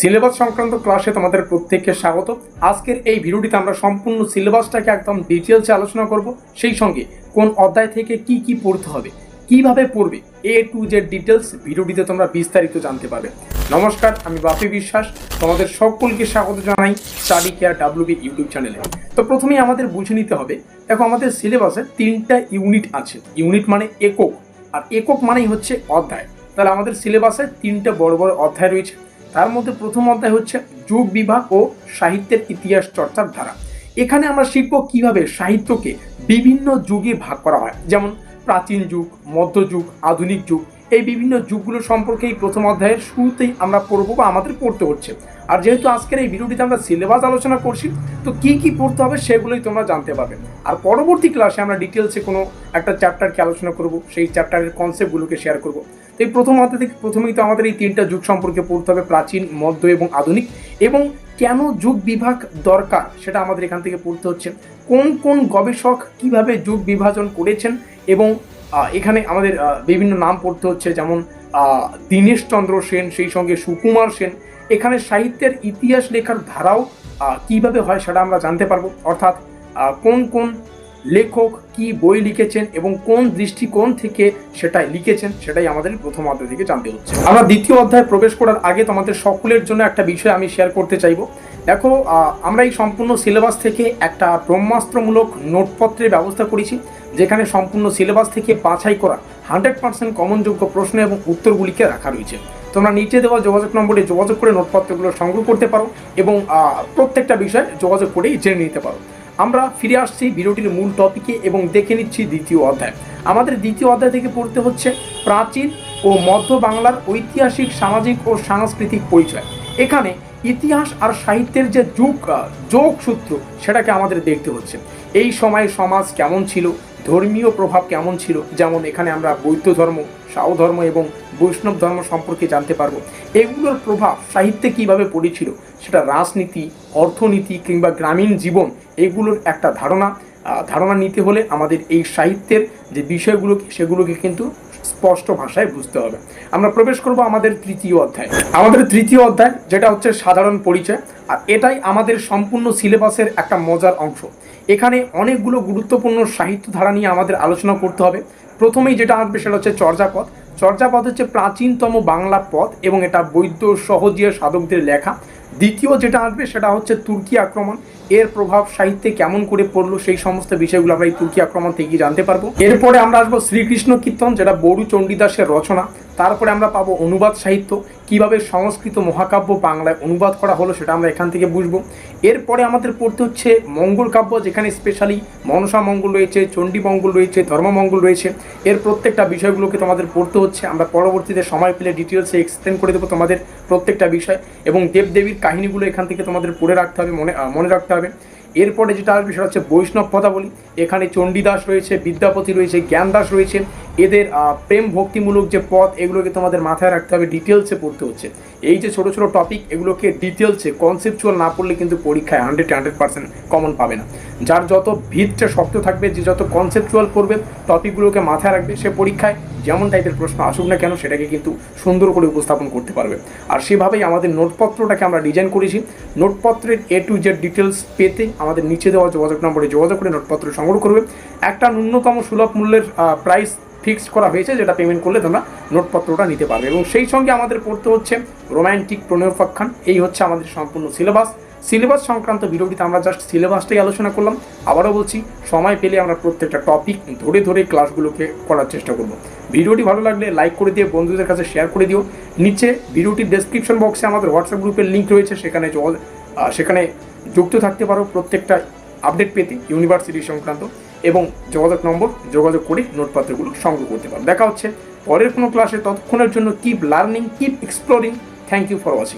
Syllabus সংক্রান্ত ক্লাসে তোমাদের প্রত্যেককে স্বাগত। আজকের এই ভিডিওটিতে আমরা সম্পূর্ণ সিলেবাসটাকে একদম ডিটেলসে আলোচনা করব। সেই সঙ্গে কোন অধ্যায় থেকে কি কি পড়তে হবে, কীভাবে পড়বে, এ টু জেড ডিটেলস ভিডিওটিতে তোমরা বিস্তারিত জানতে পারবে। নমস্কার, আমি বাপি বিশ্বাস। তোমাদের সকলকে স্বাগত জানাই স্টাডি কেয়ার ডাব্লিউবি ইউটিউব চ্যানেলে। তো প্রথমেই আমাদের বুঝে নিতে হবে, দেখো আমাদের সিলেবাসে তিনটা ইউনিট আছে। ইউনিট মানে একক, আর একক মানেই হচ্ছে অধ্যায়। তাহলে আমাদের সিলেবাসে তিনটা বড় বড় অধ্যায় রয়েছে। তার মধ্যে প্রথম অধ্যায় হচ্ছে যুগ বিভাগ ও সাহিত্যের ইতিহাস চর্চার ধারা। এখানে আমরা শিখব কীভাবে সাহিত্যকে বিভিন্ন যুগে ভাগ করা হয়। যেমন প্রাচীন যুগ মধ্যযুগ আধুনিক যুগ, এই বিভিন্ন যুগগুলো সম্পর্কে এই প্রথম অধ্যায়ের শুরুতেই আমরা পড়ব বা আমাদের পড়তে হচ্ছে। আর যেহেতু আজকের এই ভিডিওটিতে আমরা সিলেবাস আলোচনা করছি, তো কি কি পড়তে হবে সেগুলোই তোমরা জানতে পারবে। আর পরবর্তী ক্লাসে আমরা ডিটেলসে কোনো একটা চ্যাপ্টারকে আলোচনা করব, সেই চ্যাপ্টারের কনসেপ্টগুলোকে শেয়ার করব। তো এই প্রথম অধ্যায় থেকে প্রথমেই তো আমাদের এই তিনটা যুগ সম্পর্কে পড়তে হবে, প্রাচীন, মধ্য এবং আধুনিক। এবং কেন যুগ বিভাগ দরকার সেটা আমাদের এখান থেকে পড়তে হচ্ছে। কোন কোন গবেষক কীভাবে যুগ বিভাজন করেছেন এবং এখানে আমাদের বিভিন্ন নাম পড়তে হচ্ছে, যেমন দীনেশচন্দ্র সেন, সেই সঙ্গে সুকুমার সেন। এখানে সাহিত্যের ইতিহাস লেখার ধারাও কীভাবে হয় সেটা আমরা জানতে পারব। অর্থাৎ কোন কোন লেখক কি বই লিখেছেন এবং কোন দৃষ্টিকোণ থেকে সেটাই লিখেছেন, সেটাই আমাদের প্রথম অধ্যায় থেকে জানতে হচ্ছে। আমরা দ্বিতীয় অধ্যায়ে প্রবেশ করার আগে তোমাদের সকলের জন্য একটা বিষয় আমি শেয়ার করতে চাইব। দেখো আমরা এই সম্পূর্ণ সিলেবাস থেকে একটা ব্রহ্মাস্ত্রমূলক নোটপত্রের ব্যবস্থা করেছি, যেখানে সম্পূর্ণ সিলেবাস থেকে বাছাই করা হান্ড্রেড পার্সেন্ট কমনযোগ্য প্রশ্ন এবং উত্তরগুলিকে রাখা রয়েছে। তোমরা নিচে দেওয়া যোগাযোগ নম্বরে যোগাযোগ করে নোটপত্রগুলো সংগ্রহ করতে পারো এবং প্রত্যেকটা বিষয় যোগাযোগ করেই জেনে নিতে পারো। আমরা ফিরে আসছি ভিডিওটির মূল টপিকে এবং দেখে নিচ্ছি দ্বিতীয় অধ্যায়। আমাদের দ্বিতীয় অধ্যায় থেকে পড়তে হচ্ছে প্রাচীন ও মধ্য বাংলার ঐতিহাসিক, সামাজিক ও সাংস্কৃতিক পরিচয়। এখানে ইতিহাস আর সাহিত্যের যে যুগ যোগসূত্র, সেটাকে আমাদের দেখতে হচ্ছে। এই সময়ে সমাজ কেমন ছিল, ধর্মীয় প্রভাব কেমন ছিল, যেমন এখানে আমরা বৌদ্ধ ধর্ম, সাউ ধর্ম এবং বৈষ্ণব ধর্ম সম্পর্কে জানতে পারব। এগুলোর প্রভাব সাহিত্যে কীভাবে পড়েছিল? সেটা রাজনীতি, অর্থনীতি কিংবা গ্রামীণ জীবন, এগুলোর একটা ধারণা। ধারণা নিতে হলে আমাদের এই সাহিত্যের যে বিষয়গুলোকে, সেগুলোকে কিন্তু স্পষ্ট ভাষায় বুঝতে হবে। আমরা প্রবেশ করব আমাদের তৃতীয় অধ্যায়। আমাদের তৃতীয় অধ্যায়, যেটা হচ্ছে সাধারণ পরিচয়, আর এটাই আমাদের সম্পূর্ণ সিলেবাসের একটা মজার অংশ। এখানে অনেকগুলো গুরুত্বপূর্ণ সাহিত্য ধারা নিয়ে আমাদের আলোচনা করতে হবে। প্রথমেই যেটা আসবে সেটা হচ্ছে চর্যাপদ। চর্যাপদ হচ্ছে প্রাচীনতম বাংলা পদ এবং এটা বৈদ্য সহজীয় সাধকদের লেখা। দ্বিতীয় যেটা আসবে সেটা হচ্ছে তুর্কি আক্রমণ। এর প্রভাব সাহিত্যে কেমন করে পড়ল সেই সমস্ত বিষয়গুলো আমরা এই তুর্কি আক্রমণ থেকে জানতে পারব। এরপরে আমরা আসব শ্রীকৃষ্ণ কীর্তন, যেটা বড়ু চণ্ডীদাসের রচনা। তারপরে আমরা পাবো অনুবাদ সাহিত্য। কীভাবে সংস্কৃত মহাকাব্য বাংলায় অনুবাদ করা হলো সেটা আমরা এখান থেকে বুঝব। এরপরে আমাদের পড়তে হচ্ছে মঙ্গল কাব্য, যেখানে স্পেশালি মনসা মঙ্গল রয়েছে, চণ্ডী মঙ্গল রয়েছে ধর্মমঙ্গল রয়েছে। এর প্রত্যেকটা বিষয়গুলোকে তোমাদের পড়তে হচ্ছে। আমরা পরবর্তীতে সময় পেলে ডিটেলসে এক্সপ্লেন করে দেবো তোমাদের প্রত্যেকটা বিষয়। এবং দেবদেবীর কাহিনীগুলো এখান থেকে তোমাদের পড়ে রাখতে হবে, মনে মনে রাখতে হবে। এরপরে যেটা আসবে সেটা হচ্ছে বৈষ্ণব পদাবলী। এখানে চণ্ডীদাস রয়েছে, বিদ্যাপতি রয়েছে, জ্ঞানদাস রয়েছে। এদের প্রেম ভক্তিমূলক যে পথ, এগুলোকে তোমাদের মাথায় রাখতে হবে ডিটেলসে পড়তে হচ্ছে। এই যে ছোটো ছোটো টপিক এগুলোকে ডিটেলসে কনসেপচুয়াল না পড়লে কিন্তু পরীক্ষায় হান্ড্রেড হান্ড্রেড পার্সেন্ট কমন পাবে না। যার যত ভিতটা শক্ত থাকবে, যে যত কনসেপচুয়াল পড়বে টপিকগুলোকে মাথায় রাখবে, সে পরীক্ষায় যেমন টাইপের প্রশ্ন আসুক না কেন, সেটাকে কিন্তু সুন্দর করে উপস্থাপন করতে পারবে। আর সেভাবেই আমাদের নোটপত্রটাকে আমরা ডিজাইন করেছি। নোটপত্রের এ টু জেড ডিটেলস পেতে আমাদের নিচে দেওয়া যোগাযোগ নম্বরে যোগাযোগ করে নোটপত্র সংগ্রহ করবে। একটা ন্যূনতম সুলভ মূল্যের প্রাইস ফিক্সড করা হয়েছে, যেটা পেমেন্ট করলে তোমরা নোটপত্রটা নিতে পারবে। এবং সেই সঙ্গে আমাদের পড়তে হচ্ছে রোম্যান্টিক প্রণয়োপাখ্যান এই হচ্ছে আমাদের সম্পূর্ণ সিলেবাস সিলেবাস সংক্রান্ত ভিডিওটিতে আমরা জাস্ট সিলেবাসটাই আলোচনা করলাম। আবারও বলছি, সময় পেলে আমরা প্রত্যেকটা টপিক ধরে ধরে ক্লাসগুলোকে করার চেষ্টা করব। ভিডিওটি ভালো লাগলে লাইক করে দিয়ে বন্ধুদের কাছে শেয়ার করে দিও। নিচে ভিডিওটির ডেসক্রিপশন বক্সে আমাদের হোয়াটসঅ্যাপ গ্রুপের লিঙ্ক রয়েছে, সেখানে সেখানে যুক্ত থাকতে পারো প্রত্যেকটা আপডেট পেতে ইউনিভার্সিটি সংক্রান্ত এবং যোগাযোগ নম্বর, যোগাযোগ করে নোটপত্রগুলো সংগ্রহ করতে পারো। দেখা হচ্ছে পরের কোনো ক্লাসে ততক্ষণের জন্য keep learning keep exploring thank you for watching